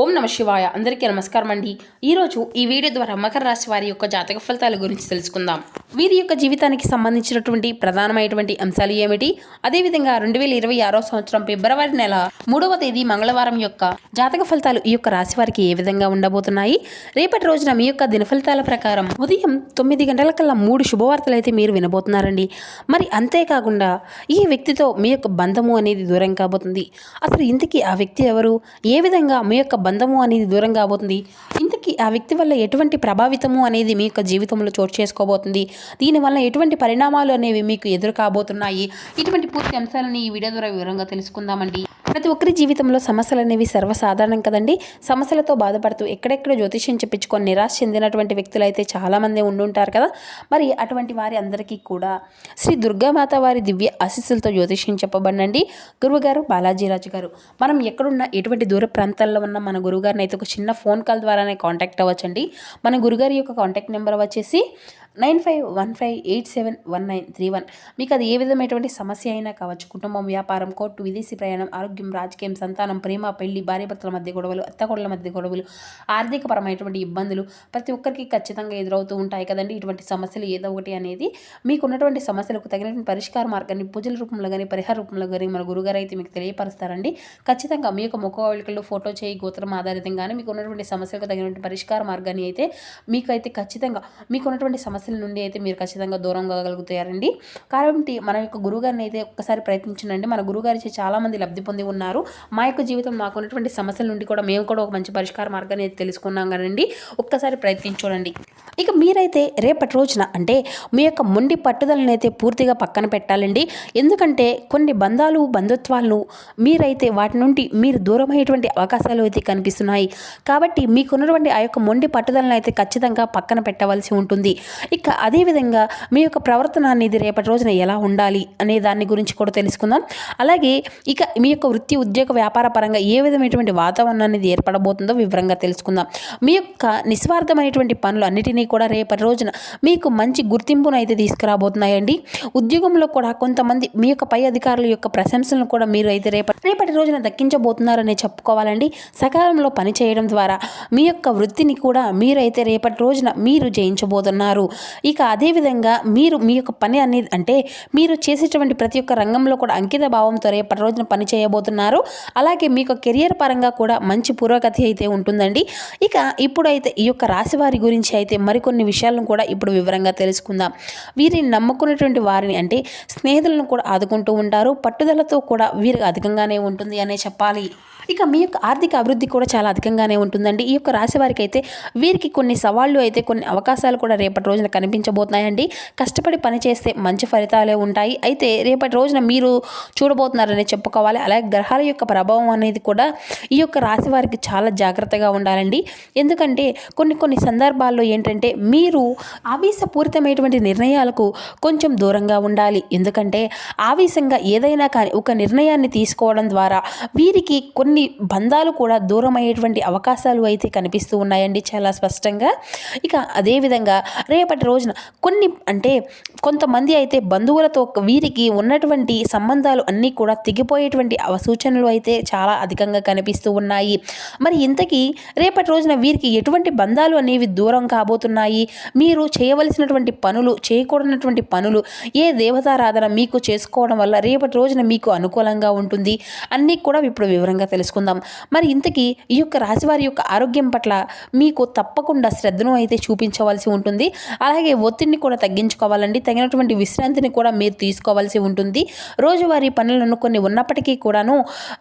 ఓం నమ శివాయ. అందరికీ నమస్కారం అండి. ఈరోజు ఈ వీడియో ద్వారా మకర రాశి వారి యొక్క జాతక ఫలితాల గురించి తెలుసుకుందాం. వీరి యొక్క జీవితానికి సంబంధించినటువంటి ప్రధానమైనటువంటి అంశాలు ఏమిటి? అదేవిధంగా రెండు వేల ఇరవై ఆరో సంవత్సరం ఫిబ్రవరి నెల మూడవ తేదీ మంగళవారం యొక్క జాతక ఫలితాలు ఈ యొక్క రాశి వారికి ఏ విధంగా ఉండబోతున్నాయి? రేపటి రోజున మీ యొక్క దిన ఫలితాల ప్రకారం ఉదయం తొమ్మిది గంటల కల్లా మూడు శుభవార్తలు అయితే మీరు వినబోతున్నారండి. మరి అంతేకాకుండా ఈ వ్యక్తితో మీ యొక్క బంధము అనేది దూరం కాబోతుంది. అసలు ఇంతకీ ఆ వ్యక్తి ఎవరు? ఏ విధంగా మీ యొక్క బంధము అనేది దూరం కాబోతుంది ఇంతకీ ఆ వ్యక్తి వల్ల ఎటువంటి ప్రభావితము అనేది మీ యొక్క జీవితంలో చోటు చేసుకోబోతుంది? దీనివల్ల ఎటువంటి పరిణామాలు అనేవి మీకు ఎదురు కాబోతున్నాయి? ఇటువంటి పూర్తి అంశాలని ఈ వీడియో ద్వారా వివరంగా తెలుసుకుందామండి. ప్రతి ఒక్కరి జీవితంలో సమస్యలు అనేవి సర్వసాధారణం కదండి. సమస్యలతో బాధపడుతూ ఎక్కడెక్కడ జ్యోతిష్యం చెప్పించుకొని నిరాశ చెందినటువంటి వ్యక్తులు అయితే చాలామంది ఉండుంటారు కదా. మరి అటువంటి వారి అందరికీ కూడా శ్రీ దుర్గామాత వారి దివ్య ఆశీస్సులతో జ్యోతిష్యం చెప్పబడినండి. గురువుగారు బాలాజీరాజు గారు మనం ఎక్కడున్న ఎటువంటి దూర ప్రాంతాల్లో ఉన్న మన గురువుగారిని అయితే ఒక చిన్న ఫోన్ కాల్ ద్వారానే కాంటాక్ట్ కాంటాక్ట్ అవ్వచ్చండి. మన గురుగారి యొక్క కాంటాక్ట్ నెంబర్ వచ్చేసి nine five one five eight seven one nine three one. మీకు అది ఏ విధమైనటువంటి సమస్య అయినా కావచ్చు కుటుంబం వ్యాపారం కోర్టు విదేశీ ప్రయాణం ఆరోగ్యం రాజకీయం సంతానం ప్రేమ పెళ్ళి భార్యాభర్తల మధ్య గొడవలు అత్తగొడల మధ్య గొడవలు ఆర్థికపరమైనటువంటి ఇబ్బందులు ప్రతి ఒక్కరికి ఖచ్చితంగా ఎదురవుతూ ఉంటాయి కదండి. ఇటువంటి సమస్యలు ఏదో ఒకటి అనేది మీకు ఉన్నటువంటి సమస్యలకు తగినటువంటి పరిష్కార మార్గాన్ని పూజల రూపంలో కానీ పరిహార రూపంలో కానీ మన గురుగారు అయితే మీకు తెలియపరుస్తారండి. ఖచ్చితంగా మీ యొక్క ముఖవాళికల్లో ఫోటో చేయి గోత్రం ఆధారితంగానే మీకు ఉన్నటువంటి సమస్యలకు తగినటువంటి పరిష్కార మార్గాన్ని అయితే మీకైతే ఖచ్చితంగా మీకు ఉన్నటువంటి సమస్యల నుండి అయితే మీరు ఖచ్చితంగా దూరం కాగలుగుతారండి. కాబట్టి మన యొక్క గురుగారిని అయితే ఒక్కసారి ప్రయత్నించండి మన గురుగారి చాలామంది లబ్ధి పొంది ఉన్నారు. మా యొక్క జీవితం మాకు ఉన్నటువంటి సమస్యల నుండి కూడా మేము కూడా ఒక మంచి పరిష్కార మార్గాన్ని అయితే తెలుసుకున్నాం కదండి. ఒక్కసారి ప్రయత్నించండి ఇక మీరైతే రేపటి రోజున అంటే మీ యొక్క మొండి పట్టుదలను అయితే పూర్తిగా పక్కన పెట్టాలండి. ఎందుకంటే కొన్ని బంధాలు బంధుత్వాలను మీరైతే వాటి నుండి మీరు దూరమయ్యేటువంటి అవకాశాలు అయితే కనిపిస్తున్నాయి. కాబట్టి మీకున్నటువంటి ఆ యొక్క మొండి పట్టుదలను అయితే ఖచ్చితంగా పక్కన పెట్టవలసి ఉంటుంది. ఇక అదేవిధంగా మీ యొక్క ప్రవర్తన అనేది రేపటి రోజున ఎలా ఉండాలి అనే దాని గురించి కూడా తెలుసుకుందాం. అలాగే ఇక మీ యొక్క వృత్తి ఉద్యోగ వ్యాపార పరంగా ఏ విధమైనటువంటి వాతావరణం అనేది ఏర్పడబోతుందో వివరంగా తెలుసుకుందాం. మీ యొక్క నిస్వార్థమైనటువంటి పనులు అన్నిటినీ కూడా రేపటి రోజున మీకు మంచి గుర్తింపును అయితే తీసుకురాబోతున్నాయండి. ఉద్యోగంలో కూడా కొంతమంది మీ యొక్క పై అధికారుల యొక్క ప్రశంసలను కూడా మీరు అయితే రేపటి రేపటి రోజున దక్కించబోతున్నారని చెప్పుకోవాలండి. సకాలంలో పని చేయడం ద్వారా మీ యొక్క వృత్తిని కూడా మీరైతే రేపటి రోజున మీరు జయించబోతున్నారు. ఇక అదేవిధంగా మీరు మీ యొక్క పని అనేది అంటే మీరు చేసేటువంటి ప్రతి ఒక్క రంగంలో కూడా అంకిత భావంతో రేపటి రోజున పని చేయబోతున్నారు. అలాగే మీకు కెరియర్ పరంగా కూడా మంచి పురోగతి అయితే ఉంటుందండి. ఇక ఇప్పుడైతే ఈ యొక్క రాశి వారి గురించి అయితే మరికొన్ని విషయాలను కూడా ఇప్పుడు వివరంగా తెలుసుకుందాం. వీరిని నమ్ముకున్నటువంటి వారిని అంటే స్నేహితులను కూడా ఆదుకుంటూ ఉంటారు. పట్టుదలతో కూడా వీరికి అధికంగానే ఉంటుంది అనే చెప్పాలి. ఇక మీ యొక్క ఆర్థిక అభివృద్ధి కూడా చాలా అధికంగానే ఉంటుందండి. ఈ యొక్క రాశి వారికి అయితే వీరికి కొన్ని సవాళ్ళు అయితే కొన్ని అవకాశాలు కూడా రేపటి రోజున కనిపించబోతున్నాయండి. కష్టపడి పని చేస్తే మంచి ఫలితాలే ఉంటాయి. అయితే రేపటి రోజున మీరు చూడబోతున్నారని చెప్పుకోవాలి. అలాగే గ్రహాల యొక్క ప్రభావం అనేది కూడా ఈ యొక్క రాశి వారికి చాలా జాగ్రత్తగా ఉండాలండి. ఎందుకంటే కొన్ని కొన్ని సందర్భాల్లో ఏంటంటే మీరు ఆవేశపూరితమైనటువంటి నిర్ణయాలకు కొంచెం దూరంగా ఉండాలి. ఎందుకంటే ఆవేశంగా ఏదైనా కానీ ఒక నిర్ణయాన్ని తీసుకోవడం ద్వారా వీరికి కొన్ని బంధాలు కూడా దూరం అయ్యేటువంటి అవకాశాలు అయితే కనిపిస్తూ ఉన్నాయండి చాలా స్పష్టంగా. ఇక అదేవిధంగా రేపటి రోజున కొన్ని అంటే కొంతమంది అయితే బంధువులతో వీరికి ఉన్నటువంటి సంబంధాలు అన్నీ కూడా తెగిపోయేటువంటి అవసూచనలు అయితే చాలా అధికంగా కనిపిస్తూ ఉన్నాయి. మరి ఇంతకీ రేపటి రోజున వీరికి ఎటువంటి బంధాలు అనేవి దూరం కాబోతున్నాయి? మీరు చేయవలసినటువంటి పనులు చేయకూడనటువంటి పనులు ఏ దేవతారాధన మీకు చేసుకోవడం వల్ల రేపటి రోజున మీకు అనుకూలంగా ఉంటుంది? అన్నీ కూడా ఇప్పుడు వివరంగా తెలుసుకుందాం. మరి ఇంతకీ ఈ యొక్క రాశివారి యొక్క ఆరోగ్యం పట్ల మీకు తప్పకుండా శ్రద్ధను అయితే చూపించవలసి ఉంటుంది. అలాగే ఒత్తిడిని కూడా తగ్గించుకోవాలండి. తగినటువంటి విశ్రాంతిని కూడా మీరు తీసుకోవాల్సి ఉంటుంది. రోజువారీ పనులను కొన్ని ఉన్నప్పటికీ కూడాను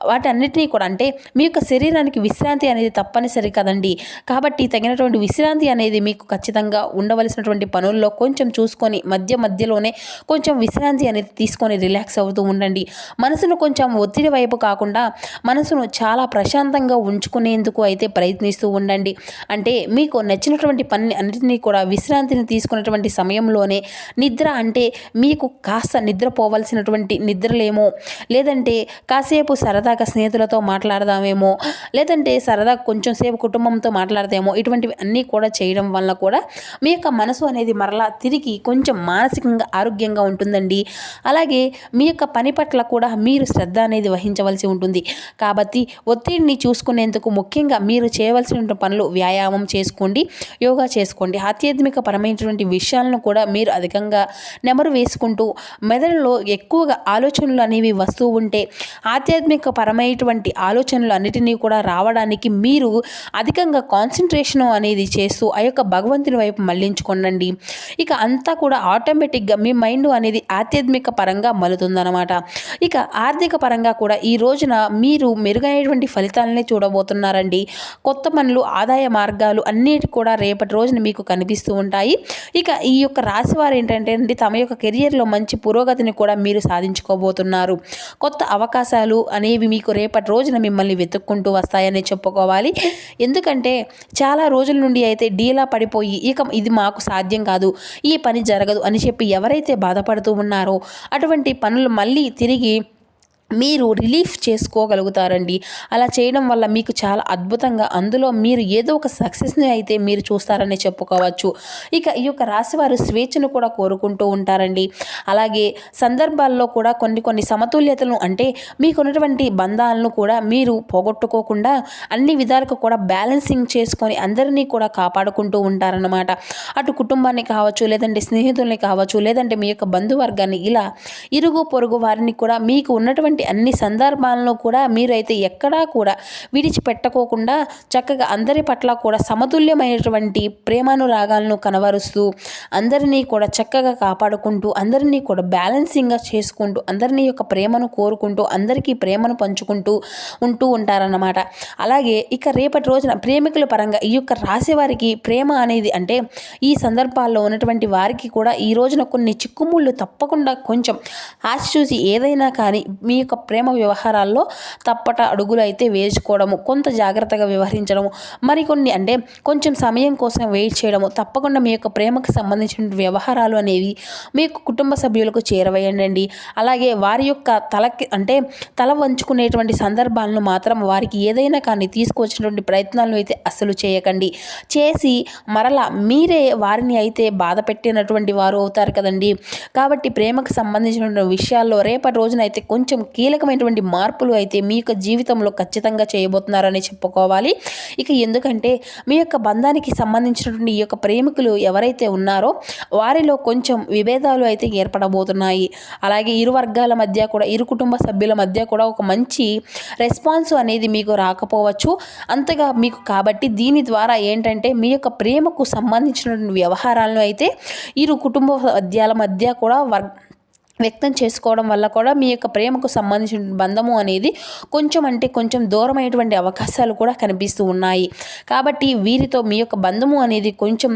వాటన్నిటినీ కూడా అంటే మీ యొక్క శరీరానికి విశ్రాంతి అనేది తప్పనిసరి కదండి. కాబట్టి తగినటువంటి విశ్రాంతి అనేది మీకు ఖచ్చితంగా ఉండవలసినటువంటి పనుల్లో కొంచెం చూసుకొని మధ్య మధ్యలోనే కొంచెం విశ్రాంతి అనేది తీసుకొని రిలాక్స్ అవుతూ ఉండండి. మనసును కొంచెం ఒత్తిడి వైపు కాకుండా మనసును చాలా ప్రశాంతంగా ఉంచుకునేందుకు అయితే ప్రయత్నిస్తూ ఉండండి. అంటే మీకు నచ్చినటువంటి పని అన్నిటినీ కూడా విశ్రాంతిని తీసుకు తీసుకున్నటువంటి సమయంలోనే నిద్ర అంటే మీకు కాస్త నిద్రపోవలసినటువంటి నిద్రలేమో లేదంటే కాసేపు సరదాగా స్నేహితులతో మాట్లాడదామేమో లేదంటే సరదా కొంచెం సేపు కుటుంబంతో మాట్లాడదామో ఇటువంటివి అన్నీ కూడా చేయడం వల్ల కూడా మీ యొక్క మనసు అనేది మరలా తిరిగి కొంచెం మానసికంగా ఆరోగ్యంగా ఉంటుందండి. అలాగే మీ యొక్క పని పట్ల కూడా మీరు శ్రద్ధ అనేది వహించవలసి ఉంటుంది. కాబట్టి ఒత్తిడిని చూసుకునేందుకు ముఖ్యంగా మీరు చేయవలసిన పనులు వ్యాయామం చేసుకోండి యోగా చేసుకోండి. ఆధ్యాత్మిక పరమైన సంబంధించినటువంటి విషయాలను కూడా మీరు అధికంగా నెమరు వేసుకుంటూ మెదడులో ఎక్కువగా ఆలోచనలు అనేవి వస్తూ ఉంటే ఆధ్యాత్మిక పరమైనటువంటి ఆలోచనలు అన్నిటినీ కూడా రావడానికి మీరు అధికంగా కాన్సన్ట్రేషన్ అనేది చేస్తూ ఆ యొక్క భగవంతుని వైపు మళ్ళించుకోనండి. ఇక అంతా కూడా ఆటోమేటిక్గా మీ మైండ్ అనేది ఆధ్యాత్మిక పరంగా మలుతుందనమాట ఇక ఆర్థిక పరంగా కూడా ఈ రోజున మీరు మెరుగైనటువంటి ఫలితాలనే చూడబోతున్నారండి. కొత్త పనులు ఆదాయ మార్గాలు అన్నిటి కూడా రేపటి రోజున మీకు కనిపిస్తూ ఉంటాయి. ఇక ఈ యొక్క రాశి వారు ఏంటంటే అండి తమ యొక్క కెరియర్లో మంచి పురోగతిని కూడా మీరు సాధించుకోబోతున్నారు. కొత్త అవకాశాలు అనేవి మీకు రేపటి రోజున మిమ్మల్ని వెతుక్కుంటూ వస్తాయని చెప్పుకోవాలి. ఎందుకంటే చాలా రోజుల నుండి అయితే డీలా పడిపోయి ఇక ఇది మాకు సాధ్యం కాదు ఈ పని జరగదు అని చెప్పి ఎవరైతే బాధపడుతూ ఉన్నారో అటువంటి పనులు మళ్ళీ తిరిగి మీరు రిలీఫ్ చేసుకోగలుగుతారండి. అలా చేయడం వల్ల మీకు చాలా అద్భుతంగా అందులో మీరు ఏదో ఒక సక్సెస్ని అయితే మీరు చూస్తారని చెప్పుకోవచ్చు. ఇక ఈ యొక్క రాశివారు స్వేచ్ఛను కూడా కోరుకుంటూ ఉంటారండి. అలాగే సందర్భాల్లో కూడా కొన్ని కొన్ని సమతుల్యతలను అంటే మీకున్నటువంటి బంధాలను కూడా మీరు పోగొట్టుకోకుండా అన్ని విధాలకు కూడా బ్యాలెన్సింగ్ చేసుకొని అందరినీ కూడా కాపాడుకుంటూ ఉంటారన్నమాట. అటు కుటుంబాన్ని కావచ్చు లేదంటే స్నేహితుల్ని కావచ్చు లేదంటే మీ యొక్క బంధువర్గాన్ని ఇలా ఇరుగు పొరుగు వారిని కూడా మీకు ఉన్నటువంటి అన్ని సందర్భాల్లో కూడా మీరైతే ఎక్కడా కూడా విడిచిపెట్టకోకుండా చక్కగా అందరి పట్ల కూడా సమతుల్యమైనటువంటి ప్రేమానురాగాలను కనబరుస్తూ అందరినీ కూడా చక్కగా కాపాడుకుంటూ అందరినీ కూడా బ్యాలెన్సింగ్గా చేసుకుంటూ అందరినీ యొక్క ప్రేమను కోరుకుంటూ అందరికీ ప్రేమను పంచుకుంటూ ఉంటూ ఉంటారన్నమాట. అలాగే ఇక రేపటి రోజున ప్రేమికుల పరంగా ఈ యొక్క రాశి వారికి ప్రేమ అనేది అంటే ఈ సందర్భాల్లో ఉన్నటువంటి వారికి కూడా ఈ రోజున కొన్ని చిక్కుముళ్ళు తప్పకుండా కొంచెం ఆశ చూసి ఏదైనా కానీ మీ యొక్క ప్రేమ వ్యవహారాల్లో తప్పట అడుగులు అయితే వేసుకోవడము కొంత జాగ్రత్తగా వ్యవహరించడము మరికొన్ని అంటే కొంచెం సమయం కోసం వెయిట్ చేయడము తప్పకుండా మీ యొక్క ప్రేమకు సంబంధించిన వ్యవహారాలు అనేవి మీ యొక్క కుటుంబ సభ్యులకు చేరవేయండి అలాగే వారి యొక్క తలకి అంటే తల వంచుకునేటువంటి సందర్భాలను మాత్రం వారికి ఏదైనా కానీ తీసుకొచ్చినటువంటి ప్రయత్నాలను అయితే అస్సలు చేయకండి. చేసి మరలా మీరే వారిని అయితే బాధ పెట్టినటువంటి వారు అవుతారు కదండి. కాబట్టి ప్రేమకు సంబంధించిన విషయాల్లో రేపటి రోజున అయితే కొంచెం కీలకమైనటువంటి మార్పులు అయితే మీ యొక్క జీవితంలో ఖచ్చితంగా చేయబోతున్నారని చెప్పుకోవాలి. ఇక ఎందుకంటే మీ యొక్క బంధానికి సంబంధించినటువంటి ఈ యొక్క ప్రేమికులు ఎవరైతే ఉన్నారో వారిలో కొంచెం విభేదాలు అయితే ఏర్పడబోతున్నాయి. అలాగే ఇరు వర్గాల మధ్య కూడా ఇరు కుటుంబ సభ్యుల మధ్య కూడా ఒక మంచి రెస్పాన్స్ అనేది మీకు రాకపోవచ్చు. అంతగా మీకు కాబట్టి దీని ద్వారా ఏంటంటే మీ యొక్క ప్రేమకు సంబంధించినటువంటి వ్యవహారాలను అయితే ఇరు కుటుంబ మధ్యాల మధ్య కూడా వర్గ వ్యక్తం చేసుకోవడం వల్ల కూడా మీ యొక్క ప్రేమకు సంబంధించిన బంధము అనేది కొంచెం అంటే కొంచెం దూరమైనటువంటి అవకాశాలు కూడా కనిపిస్తూ ఉన్నాయి. కాబట్టి వీరితో మీ యొక్క బంధము అనేది కొంచెం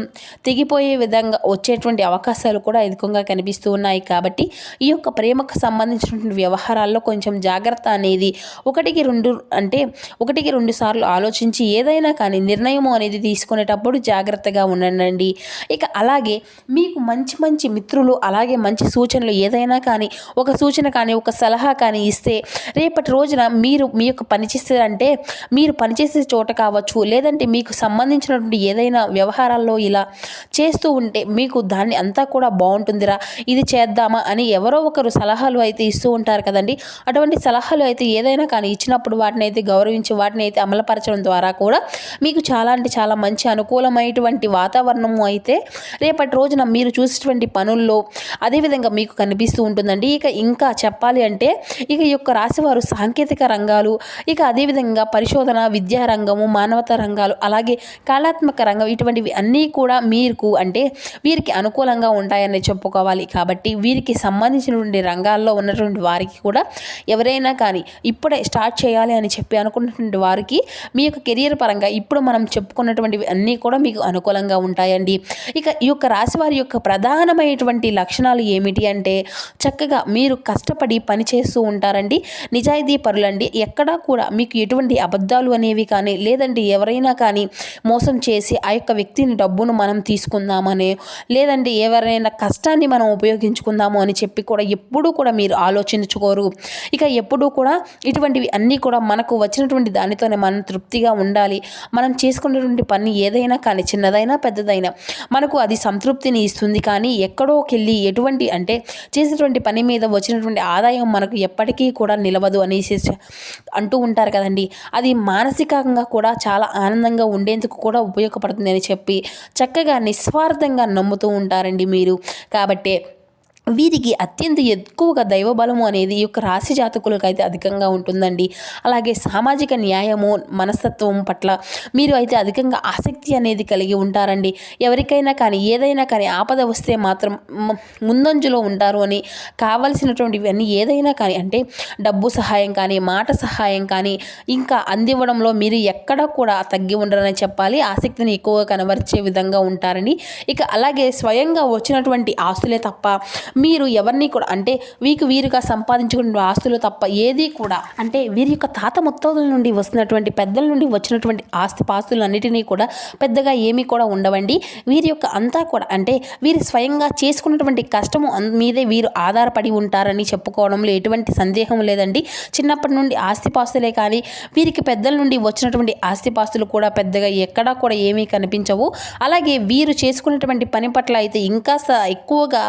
తెగిపోయే విధంగా వచ్చేటువంటి అవకాశాలు కూడా అధికంగా కనిపిస్తూ ఉన్నాయి. కాబట్టి ఈ యొక్క ప్రేమకు సంబంధించినటువంటి వ్యవహారాల్లో కొంచెం జాగ్రత్త అనేది ఒకటికి రెండు అంటే ఒకటికి రెండు సార్లు ఆలోచించి ఏదైనా కానీ నిర్ణయము అనేది తీసుకునేటప్పుడు జాగ్రత్తగా ఉండండి. ఇక అలాగే మీకు మంచి మంచి మిత్రులు అలాగే మంచి సూచనలు ఏదైనా కానీ ఒక సూచన కానీ ఒక సలహా కానీ ఇస్తే రేపటి రోజున మీరు మీ యొక్క పనిచేస్తారంటే మీరు పనిచేసే చోట కావచ్చు లేదంటే మీకు సంబంధించినటువంటి ఏదైనా వ్యవహారాల్లో ఇలా చేస్తూ ఉంటే మీకు దాన్ని అంతా కూడా బాగుంటుందిరా ఇది చేద్దామా అని ఎవరో ఒకరు సలహాలు అయితే ఇస్తూ ఉంటారు కదండి. అటువంటి సలహాలు అయితే ఏదైనా కానీ ఇచ్చినప్పుడు వాటిని అయితే గౌరవించి వాటిని అయితే అమలుపరచడం ద్వారా కూడా మీకు చాలా అంటే చాలా మంచి అనుకూలమైనటువంటి వాతావరణము అయితే రేపటి రోజున మీరు చూసేటువంటి పనుల్లో అదేవిధంగా మీకు కనిపిస్తుంది కనిపిస్తూ ఉంటుందండి. ఇక ఇంకా చెప్పాలి అంటే ఇక ఈ యొక్క రాశివారు సాంకేతిక రంగాలు ఇక అదేవిధంగా పరిశోధన విద్యా రంగము మానవతా రంగాలు అలాగే కళాత్మక రంగం ఇటువంటివి అన్నీ కూడా మీకు అంటే వీరికి అనుకూలంగా ఉంటాయని చెప్పుకోవాలి. కాబట్టి వీరికి సంబంధించినటువంటి రంగాల్లో ఉన్నటువంటి వారికి కూడా ఎవరైనా కానీ ఇప్పుడే స్టార్ట్ చేయాలి అని చెప్పి అనుకున్నటువంటి వారికి మీ యొక్క కెరియర్ పరంగా ఇప్పుడు మనం చెప్పుకున్నటువంటివి అన్నీ కూడా మీకు అనుకూలంగా ఉంటాయండి. ఇక ఈ యొక్క రాశి వారి యొక్క ప్రధానమైనటువంటి లక్షణాలు ఏమిటి అంటే చక్కగా మీరు కష్టపడి పని చేస్తూ ఉంటారండి. నిజాయితీ పరులండి ఎక్కడా కూడా మీకు ఎటువంటి అబద్ధాలు అనేవి కానీ లేదంటే ఎవరైనా కానీ మోసం చేసి ఆ యొక్క వ్యక్తిని డబ్బును మనం తీసుకుందామని లేదంటే ఎవరైనా కష్టాన్ని మనం ఉపయోగించుకుందాము అని చెప్పి కూడా ఎప్పుడూ కూడా మీరు ఆలోచించుకోరు. ఇక ఎప్పుడూ కూడా ఇటువంటివి అన్నీ కూడా మనకు వచ్చినటువంటి దానితోనే మనం తృప్తిగా ఉండాలి. మనం చేసుకున్నటువంటి పని ఏదైనా కానీ చిన్నదైనా పెద్దదైనా మనకు అది సంతృప్తిని ఇస్తుంది. కానీ ఎక్కడోకెళ్ళి ఎటువంటి అంటే చేసినటువంటి పని మీద వచ్చినటువంటి ఆదాయం మనకు ఎప్పటికీ కూడా నిలవదు అనేసి అంటూ ఉంటారు కదండి. అది మానసికంగా కూడా చాలా ఆనందంగా ఉండేందుకు కూడా ఉపయోగపడుతుంది అని చెప్పి చక్కగా నిస్వార్థంగా నమ్ముతూ ఉంటారండి మీరు. కాబట్టి వీరికి అత్యంత ఎక్కువగా దైవబలము అనేది ఈ యొక్క రాశి జాతకులకు అయితే అధికంగా ఉంటుందండి. అలాగే సామాజిక న్యాయము మనస్తత్వం పట్ల మీరు అయితే అధికంగా ఆసక్తి అనేది కలిగి ఉంటారండి. ఎవరికైనా కానీ ఏదైనా కానీ ఆపద వస్తే మాత్రం ముందంజలో ఉంటారు అని కావలసినటువంటివన్నీ ఏదైనా కానీ అంటే డబ్బు సహాయం కానీ మాట సహాయం కానీ ఇంకా అందివ్వడంలో మీరు ఎక్కడ కూడా తగ్గి ఉండరని చెప్పాలి. ఆసక్తిని ఎక్కువగా కనబరిచే విధంగా ఉంటారని ఇక అలాగే స్వయంగా వచ్చినటువంటి ఆస్తులే తప్ప మీరు ఎవరిని కూడా అంటే వీకు వీరుగా సంపాదించుకున్న ఆస్తులు తప్ప ఏది కూడా అంటే వీరి యొక్క తాత ముత్తోదుల నుండి వస్తున్నటువంటి పెద్దల నుండి వచ్చినటువంటి ఆస్తి పాస్తులన్నిటినీ కూడా పెద్దగా ఏమీ కూడా ఉండవండి. వీరి యొక్క అంతా కూడా అంటే వీరు స్వయంగా చేసుకున్నటువంటి కష్టము మీదే వీరు ఆధారపడి ఉంటారని చెప్పుకోవడంలో ఎటువంటి సందేహం లేదండి. చిన్నప్పటి నుండి ఆస్తిపాస్తులే కానీ వీరికి పెద్దల నుండి వచ్చినటువంటి ఆస్తిపాస్తులు కూడా పెద్దగా ఎక్కడా కూడా ఏమీ కనిపించవు. అలాగే వీరు చేసుకున్నటువంటి పని పట్ల అయితే ఇంకా ఎక్కువగా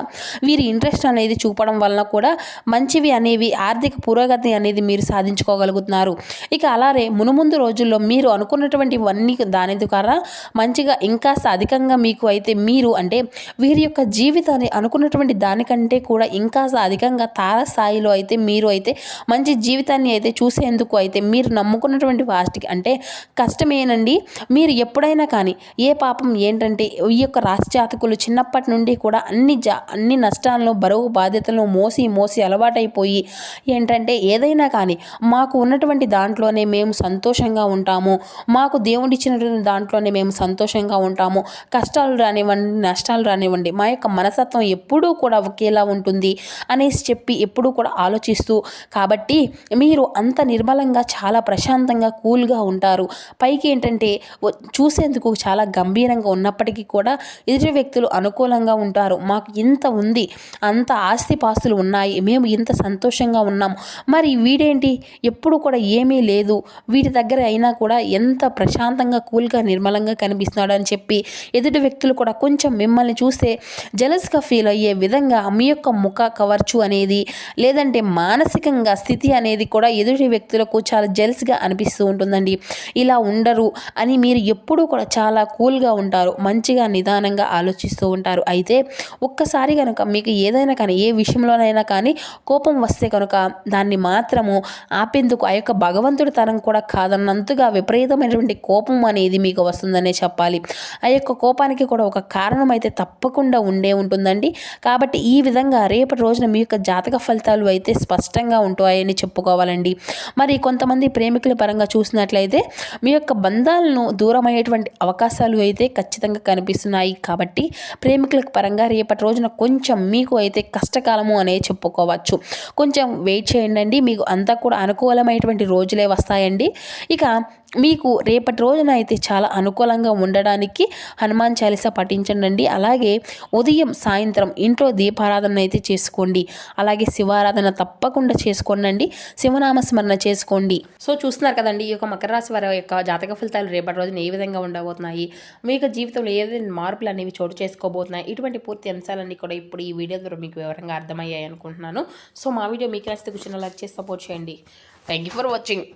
వీరి ఇంట్రెస్ట్ అనేది చూపడం వలన కూడా మంచివి అనేవి ఆర్థిక పురోగతి అనేది మీరు సాధించుకోగలుగుతున్నారు. ఇక అలాగే మునుముందు రోజుల్లో మీరు అనుకున్నటువంటివన్నీ దాని ద్వారా మంచిగా ఇంకా అధికంగా మీకు అయితే మీరు అంటే వీరి యొక్క జీవితాన్ని అనుకున్నటువంటి దానికంటే కూడా ఇంకా అధికంగా తార స్థాయిలో అయితే మీరు అయితే మంచి జీవితాన్ని అయితే చూసేందుకు అయితే మీరు నమ్ముకున్నటువంటి వాటికి అంటే కష్టమేనండి. మీరు ఎప్పుడైనా కానీ ఏ పాపం ఏంటంటే ఈ యొక్క రాశి జాతకులు చిన్నప్పటి నుండి కూడా అన్ని జా అన్ని నష్టాలను బరువు బాధ్యతలను మోసి మోసి అలవాటైపోయి ఏంటంటే ఏదైనా కానీ మాకు ఉన్నటువంటి దాంట్లోనే మేము సంతోషంగా ఉంటాము. మాకు దేవుడిచ్చినటువంటి దాంట్లోనే మేము సంతోషంగా ఉంటాము. కష్టాలు రానివ్వండి నష్టాలు రానివ్వండి మా యొక్క మనసత్వం ఎప్పుడూ కూడా ఒకేలా ఉంటుంది అనేసి చెప్పి ఎప్పుడూ కూడా ఆలోచిస్తూ కాబట్టి మీరు అంత నిర్మలంగా చాలా ప్రశాంతంగా కూల్గా ఉంటారు. పైకి ఏంటంటే చూసేందుకు చాలా గంభీరంగా ఉన్నప్పటికీ కూడా ఎదుటి వ్యక్తులు అనుకూలంగా ఉంటారు. మాకు ఇంత ఉంది. అంత ఆస్తి పాస్తులు ఉన్నాయి. మేము ఇంత సంతోషంగా ఉన్నాం. మరి వీడేంటి? ఎప్పుడు కూడా ఏమీ లేదు. వీటి దగ్గర అయినా కూడా ఎంత ప్రశాంతంగా కూల్గా నిర్మలంగా కనిపిస్తున్నాడు అని చెప్పి ఎదుటి వ్యక్తులు కూడా కొంచెం మిమ్మల్ని చూస్తే జలస్గా ఫీల్ అయ్యే విధంగా మీ యొక్క ముఖ కవర్చు అనేది లేదంటే మానసికంగా స్థితి అనేది కూడా ఎదుటి వ్యక్తులకు చాలా జెల్స్గా అనిపిస్తూ ఉంటుందండి. ఇలా ఉండరు అని మీరు ఎప్పుడూ కూడా చాలా కూల్గా ఉంటారు. మంచిగా నిదానంగా ఆలోచిస్తూ ఉంటారు. అయితే ఒక్కసారి కనుక మీకు ఏదైనా కానీ ఏ విషయంలోనైనా కానీ కోపం వస్తే కనుక దాన్ని మాత్రము ఆపేందుకు ఆ యొక్క భగవంతుడి తరం కూడా కాదన్నంతగా విపరీతమైనటువంటి కోపం అనేది మీకు వస్తుందనే చెప్పాలి. ఆ యొక్క కోపానికి కూడా ఒక కారణం అయితే తప్పకుండా ఉండే ఉంటుందండి. కాబట్టి ఈ విధంగా రేపటి రోజున మీ యొక్క జాతక ఫలితాలు అయితే స్పష్టంగా ఉంటాయని చెప్పుకోవాలండి. మరి కొంతమంది ప్రేమికుల పరంగా చూసినట్లయితే మీ యొక్క బంధాలను దూరమయ్యేటువంటి అవకాశాలు అయితే ఖచ్చితంగా కనిపిస్తున్నాయి. కాబట్టి ప్రేమికుల పరంగా రేపటి రోజున కొంచెం మీకు అయితే కష్టకాలము అనే చెప్పుకోవచ్చు. కొంచెం వెయిట్ చేయండి మీకు అంతా కూడా అనుకూలమైనటువంటి రోజులే వస్తాయండి. ఇక మీకు రేపటి రోజున అయితే చాలా అనుకూలంగా ఉండడానికి హనుమాన్ చాలీసా పఠించండి అలాగే ఉదయం సాయంత్రం ఇంట్లో దీపారాధన అయితే చేసుకోండి. అలాగే శివారాధన తప్పకుండా చేసుకోండి శివనామ స్మరణ చేసుకోండి. సో చూస్తున్నారు కదండి ఈ యొక్క మకర రాశి వారి యొక్క జాతక ఫలితాలు రేపటి రోజున ఏ విధంగా ఉండబోతున్నాయి? మీ యొక్క జీవితంలో ఏదైనా మార్పులు అనేవి చోటు చేసుకోబోతున్నాయి? ఇటువంటి పూర్తి అంశాలన్నీ కూడా ఇప్పుడు ఈ వీడియో ద్వారా మీకు వివరంగా అర్థమయ్యాయి అనుకుంటున్నాను సో మా వీడియో మీకు నచ్చితే కూర్చున్న లైక్ చేసి సపోర్ట్ చేయండి. Thank you for watching